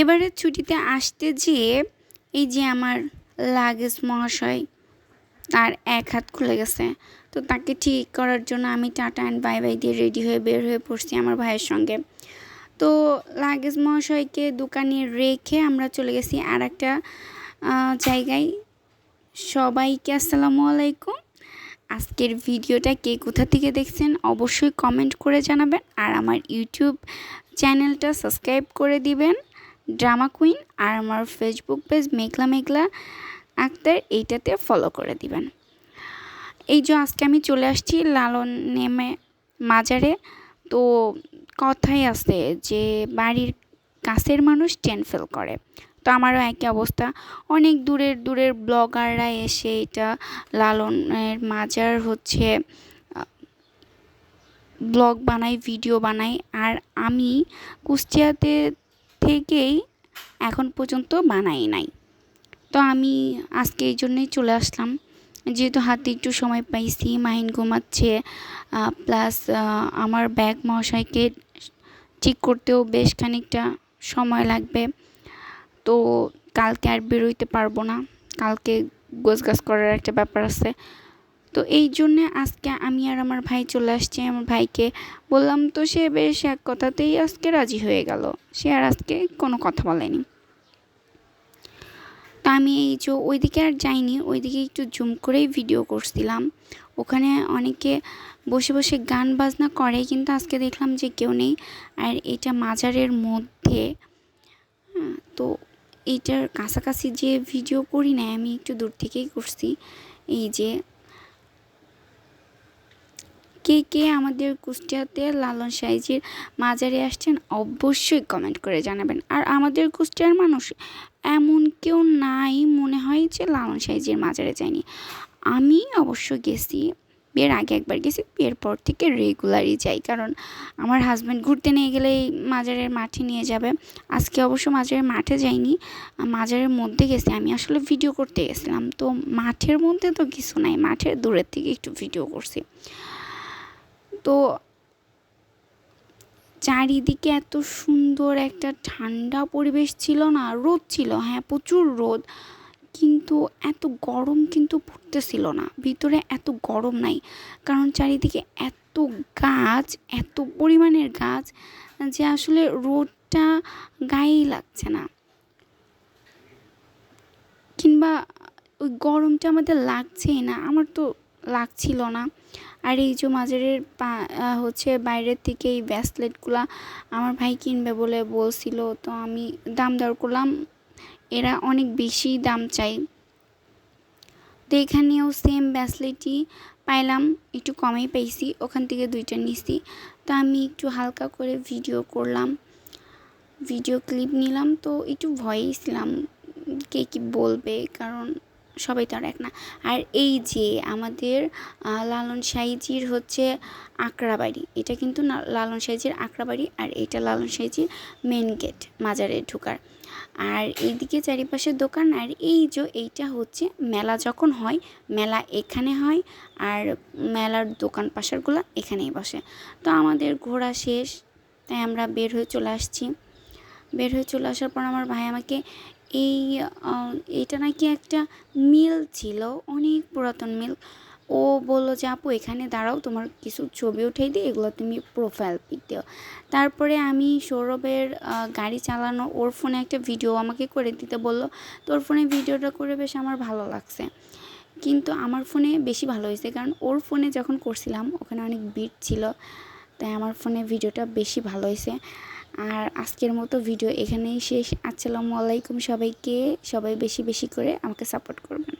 এবারের ছুটিতে আসতে যেয়ে এই যে আমার লাগেজ মহাশয়, তার এক হাত খুলে গেছে। তো তাকে ঠিক করার জন্য আমি টাটা অ্যান্ড বাই বাই দিয়ে রেডি হয়ে বের হয়ে পড়ছি আমার ভাইয়ের সঙ্গে। তো লাগেজ মহাশয়কে দোকানে রেখে আমরা চলে গেছি আর একটা জায়গায়। সবাইকে আসসালামু আলাইকুম। আজকের ভিডিওটা কে কোথা থেকে দেখছেন অবশ্যই কমেন্ট করে জানাবেন আর আমার ইউটিউব চ্যানেলটা সাবস্ক্রাইব করে দিবেন। ড্রামা কুইন আর আমার ফেসবুক পেজ মেঘলা মেঘলা আক্তার এইটাতে ফলো করে দিবেন। এই যে আজকে আমি চলে আসছি লালন নেমে মাজারে। তো কথাই আছে যে বাড়ির কাছের মানুষ টেন ফেল করে। তো আমারও একই অবস্থা। অনেক দূরের দূরের ব্লগাররা এসে এটা লালনের মাজার হচ্ছে ব্লগ বানাই ভিডিও বানাই আর আমি কুষ্টিয়াতে থেকেই এখন পর্যন্ত বানাই নাই। তো আমি আজকে এই জন্যেই চলে আসলাম। যেহেতু হাতে একটু সময় পাইছি, মাহিন ঘুমাচ্ছে প্লাস আমার ব্যাগ মহাশয়কে ঠিক করতেও বেশ খানিকটা সময় লাগবে। তো কালকে আর বেরোইতে পারব না। কালকে গোছগাছ করার একটা ব্যাপার আছে। তো এই জন্যে আজকে আমি আর আমার ভাই চলে আসছি। আমার ভাইকে বললাম তো সে বেশ এক কথাতেই আজকে রাজি হয়ে গেল। সে আর আজকে কোনো কথা বলেনি। তা আমি এই যে ওইদিকে আর যাইনি ওইদিকে একটু জুম করেই ভিডিও করছিলাম। ওখানে অনেকে বসে বসে গান বাজনা করে কিন্তু আজকে দেখলাম যে কেউ নেই। আর এটা মাজারের মধ্যে হ্যাঁ, তো এইটার কাছাকাছি যে ভিডিও করি না আমি একটু দূর থেকেই করছি। এই যে কে কে আমাদের কুষ্টিয়াতে লালন সাইজির মাজারে আসছেন অবশ্যই কমেন্ট করে জানাবেন। আর আমাদের কুষ্টিয়ার মানুষ এমন কেউ নাই মনে হয় যে লালন সাইজির মাজারে যায়নি। আমি অবশ্য গেছি, বিয়ের আগে একবার গেছি, বিয়ের পর থেকে রেগুলারই যাই। কারণ আমার হাজব্যান্ড ঘুরতে নিয়ে গেলে মাজারের মাঠে নিয়ে যাবে। আজকে অবশ্য মাজারের মাঠে যাইনি মাজারের মধ্যে গেছি। আমি আসলে ভিডিও করতে গেছিলাম। তো মাঠের মধ্যে তো কিছু নাই, মাঠের দূরের থেকে একটু ভিডিও করছি। তো চারিদিকে এত সুন্দর একটা ঠান্ডা পরিবেশ ছিল না, রোদ ছিল হ্যাঁ প্রচুর রোদ, কিন্তু এত গরম কিন্তু পড়তেছিল না, ভিতরে এত গরম নাই, কারণ চারিদিকে এত গাছ, এত পরিমাণের গাছ যে আসলে রোদটা গায়েই লাগছে না। কিংবা ওই গরমটা আমাদের লাগছেই না, আমার তো লাগছিল না আর এই যে মাজারের হচ্ছে বাইরের থেকে এই ব্যাসলেটগুলো আমার ভাই কিনবে বলে বলছিল। তো আমি দাম দর করলাম, এরা অনেক বেশি দাম চাই তো এখানেও সেম ব্যাসলেটই পাইলাম, একটু কমেই পেয়েছি ওখান থেকে দুইটা নিছি। তো আমি একটু হালকা করে ভিডিও করলাম ভিডিও ক্লিপ নিলাম। তো একটু ভয়েছিলাম কে কী বলবে? কারণ সবাই তো আর এক না। আর এই যে আমাদের লালন সাইজির হচ্ছে আঁকড়াবাড়ি এটা কিন্তু লালন সাইজির আঁকড়াবাড়ি আর এটা লালন সাইজির মেন গেট মাজারে ঢোকার। আর এইদিকে চারিপাশে দোকান আর এই যে এইটা হচ্ছে মেলা যখন হয়, মেলা এখানে হয় আর মেলার দোকান পাশারগুলো এখানেই বসে। তো আমাদের ঘোরা শেষ, তাই আমরা বের হয়ে চলে আসছি। বের হয়ে চলে আসার পর আমার ভাই আমাকে এই এটা নাকি একটা মিল ছিল, অনেক পুরাতন মিল। ও বলল যে, আপু, এখানে দাঁড়াও, তোমার কিছু ছবি উঠাই দিই, এগুলো তুমি প্রোফাইল পিক দিও। তারপরে আমি সৌরভের গাড়ি চালানো, ওর ফোনে একটা ভিডিও আমাকে করে দিতে বলল। তো ওর ফোনে ভিডিওটা করে বেশ আমার ভালো লাগছে। কিন্তু আমার ফোনে বেশি ভালো হয়েছে, কারণ ওর ফোনে যখন করছিলাম, ওখানে অনেক বিট ছিল, তাই আমার ফোনে ভিডিওটা বেশি ভালো হয়েছে। আর আজকের মতো ভিডিও এখানেই শেষ। আসসালামু আলাইকুম সবাইকে। সবাই বেশি বেশি করে আমাকে সাপোর্ট করবেন।